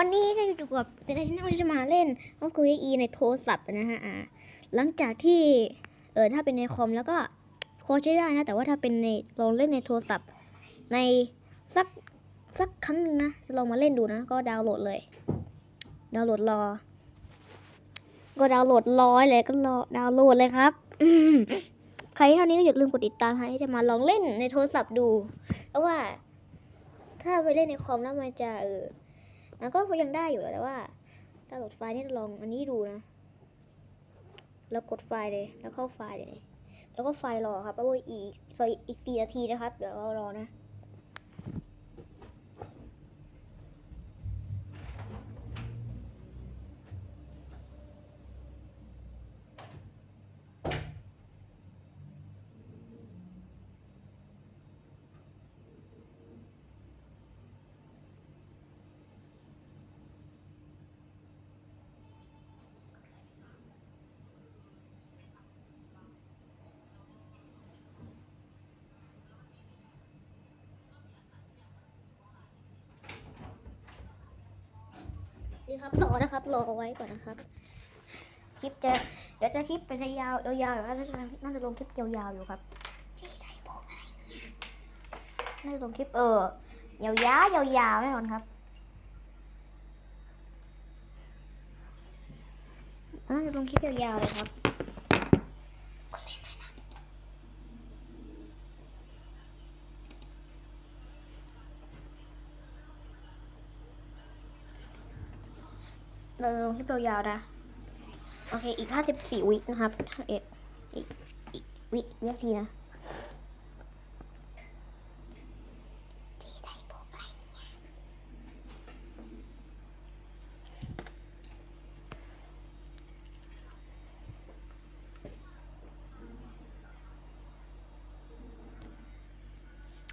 วันนี้ก็อยู่กับเดนที่จะมาเล่นก็คุยอีในโทรศัพท์นะฮะอ่าหลังจากที่เออถ้าเป็นในคอมแล้วก็พอใช้ได้นะ แต่ว่าถ้าเป็นในลองเล่นในโทรศัพท์ ในสักสักครั้งหนึ่งนะจะลองมาเล่นดูนะ ก็ดาวน์โหลดเลย ดาวน์โหลดรอ ก็ดาวน์โหลดร้อยเลยก็รอดาวน์โหลดเลยครับใครเท่านี้ก็อย่าลืมกดติดตามค่ะที่จะมาลองเล่นในโทรศัพท์ดูเพราะว่า ถ้าไปเล่นในคอมแล้วมันจะเออ มันก็ยังได้อยู่แหละแต่ว่าดาวน์โหลดไฟล์นี่ลองอันนี้ดูนะ แล้วกดไฟล์เลย แล้วเข้าไฟล์เลย แล้วก็ไฟล์รอครับเพราะว่าอีกอยอีกสี่นาทีนะครับ เดี๋ยวเรารอนะ นี่ครับรอนะครับ รอเอาไว้ก่อนนะครับ คลิปจะเดี๋ยวจะคลิปเป็นยาวยาวๆอยู่ครับน่าจะน่าจะลงคลิปยาวๆอยู่ครับที่ใส่ผมอะไรเนี่ยน่าจะลงคลิปเออยาวยาวยาวๆแน่นอนครับน่าจะลงคลิปยาวๆเลยครับ เราลงคลิปยาวๆนะ โอเค อีกห้าสิบสี่วินะครับเอ็ดอีกอีกวิวินาทีนะ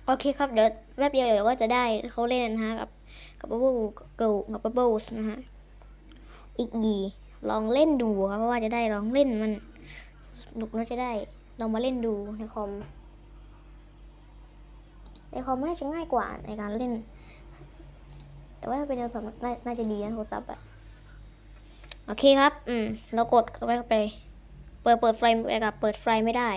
โอเคครับ เดี๋ยวแป๊บเดียวเดี๋ยวก็จะได้เขาเล่นนะฮะกับกับบับเบิลกับกับบับเบิ้ลนะฮะ อีกยีลองเล่นดูครับเพราะว่าจะได้ลองเล่นมันสนุกน่าจะได้ ลองมาเล่นดูในคอมในคอมน่าจะง่ายกว่าในการเล่น แต่ว่าถ้าเป็นโทรศัพท์น่าน่าจะดีนะโทรศัพท์อะโอเคครับ อืม เรากดเข้าไปเข้าไป เปิด เปิดไฟไปกับเปิดไฟไม่ได้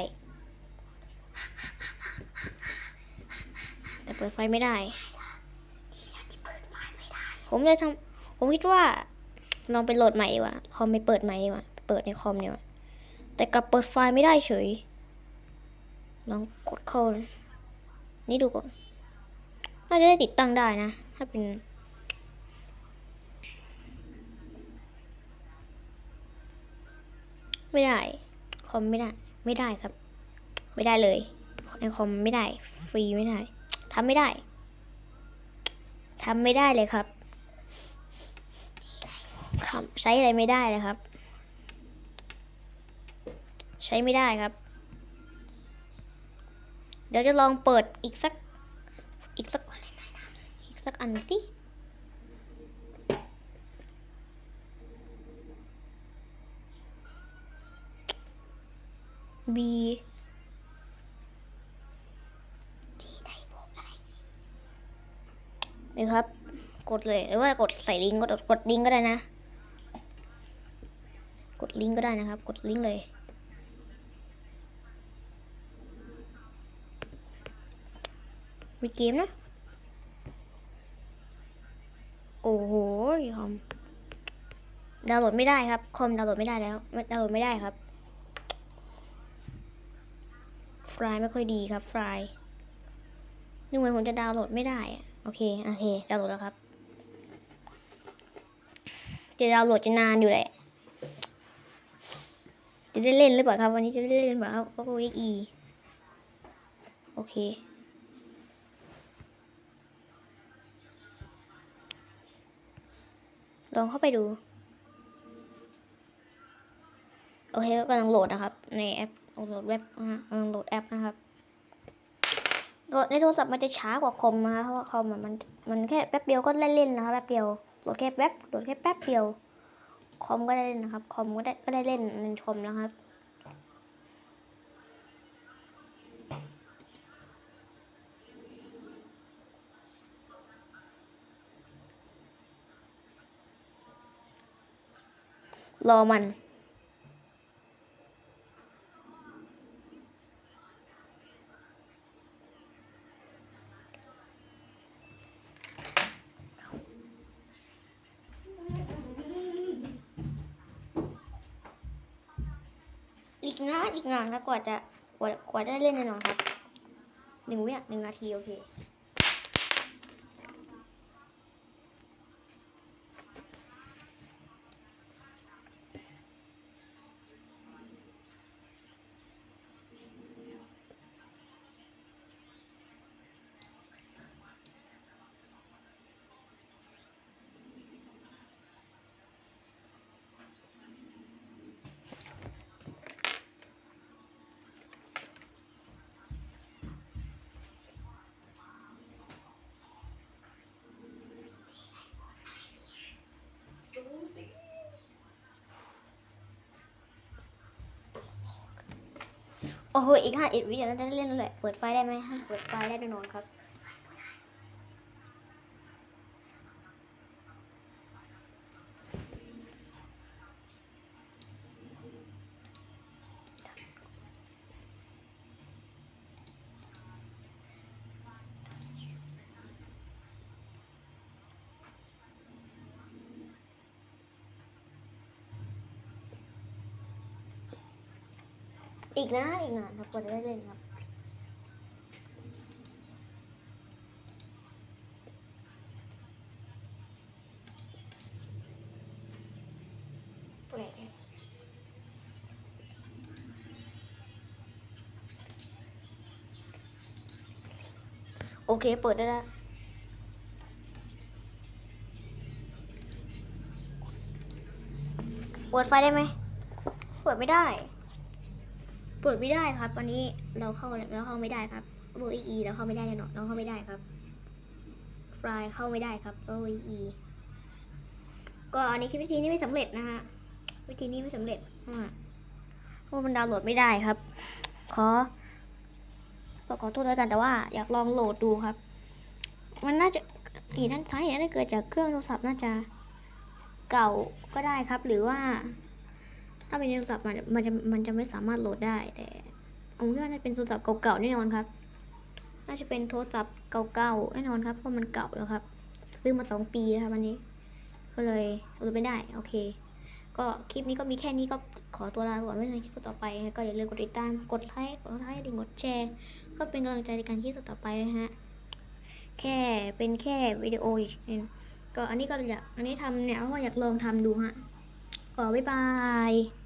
แต่เปิดไฟไม่ได้ ผมเลยทำผมคิดว่า ลองไปโหลดใหม่ดีกว่าคอมไปเปิดใหม่ดีกว่าเปิดในคอมดีกว่าแต่กลับเปิดไฟล์ไม่ได้เฉย ลองกดเข้านี่ดูก่อนน่าจะได้ติดตั้งได้นะ ถ้าเป็นไม่ได้ คอมไม่ได้ ไม่ได้ครับ ไม่ได้เลย ในคอมไม่ได้ ฟรีไม่ได้ทำไม่ได้ทำไม่ได้เลยครับ ครับใช้อะไรไม่ได้เลยครับ ใช้ไม่ได้ครับ เดี๋ยวจะลองเปิดอีกสัก อีกสักอีกสักอันสิ B นี่ครับ กดเลยหรือว่ากดใส่ลิงก์กดกดลิงก์ก็ได้นะ ลิงก์ก็ได้นะครับ กดลิงก์เลย มีเกมนะ โอ้โหคอมดาวน์โหลดไม่ได้ครับ คอมดาวน์โหลดไม่ได้แล้วดาวน์โหลดไม่ได้ครับ ไฟล์ไม่ค่อยดีครับ ไฟล์นึกเหมือนผมจะดาวน์โหลดไม่ได้อะโอเค โอเค ดาวน์โหลดแล้วครับ จะดาวน์โหลดจะนานอยู่แหละ จะได้เล่นหรือเปล่าครับ วันนี้จะได้เล่นหรือเปล่าครับก็โอีโอเคลองเข้าไปดู โอเคก็กำลังโหลดนะครับ ในแอปโหลดเว็บนะฮะกำลังโหลดแอปนะครับก็ในโทรศัพท์มันจะช้ากว่าคอมนะคะเพราะว่าคอมมันมันแค่แป๊บเดียวก็เล่นเล่นนะคะแป๊บเดียวโหลดแค่แป๊บโหลดแค่แป๊บเดียว คอมก็ได้เล่นนะครับ คอมก็ได้ก็ได้เล่นเล่นคอมนะครับรอมัน อีกนานอีกนานครับกว่าจะกว่ากว่าจะเล่นแน่นอนครับหนึ่งวินาหนึ่งนาทีโอเค โอ้โหอีกห้าเอ็ดวิเดี๋ยวเราจะได้เล่นแล้วแหละเปิดไฟได้ไหมฮะเปิดไฟได้แน่นอนครับ อีกนะอีกนานครับกว่าจะได้เล่นครับแปลกอะโอเค เปิดได้แล้วเปิดไฟได้ไหมเปิดไม่ได้ เปิดไม่ได้ครับวันนี้เราเข้าเราเข้าไม่ได้ครับโบอีเราเข้าไม่ได้แน่นอนเราเข้าไม่ได้ครับฟลายเข้าไม่ได้ครับโบอีก็อันนี้คิดวิธีนี้ไม่สำเร็จนะฮะวิธีนี้ไม่สำเร็จเพราะมันดาวน์โหลดไม่ได้ครับ ขอขอโทษแล้วยกันแต่ว่าอยากลองโหลดดูครับ มันน่าจะเหตุนั้นสาเหตุน่าจะเกิดจากเครื่องโทรศัพท์น่าจะเก่าก็ได้ครับ หรือว่า ถ้าเป็นโทรศัพท์มันมันจะมันจะไม่สามารถโหลดได้ แต่ผมคิดว่าน่าจะเป็นโทรศัพท์เก่าๆแน่นอนครับ น่าจะเป็นโทรศัพท์เก่าๆแน่นอนครับเพราะมันเก่าแล้วครับ ซื้อมาสองปีแล้วครับวันนี้ ก็เลยโหลดไม่ได้โอเค ก็คลิปนี้ก็มีแค่นี้ก็ขอตัวลาไปก่อนไว้ในคลิปต่อไปก็อย่าลืมกดติดตามกดไลค์กดไลค์ดิ่งกดแชร์ก็เป็นกำลังใจในการคลิปต่อไปนะฮะแค่เป็นแค่วิดีโอเองก็อันนี้ก็อยากอันนี้ทำเนี่ยเพราะว่าอยากลองทำดูฮะก็บ๊ายบาย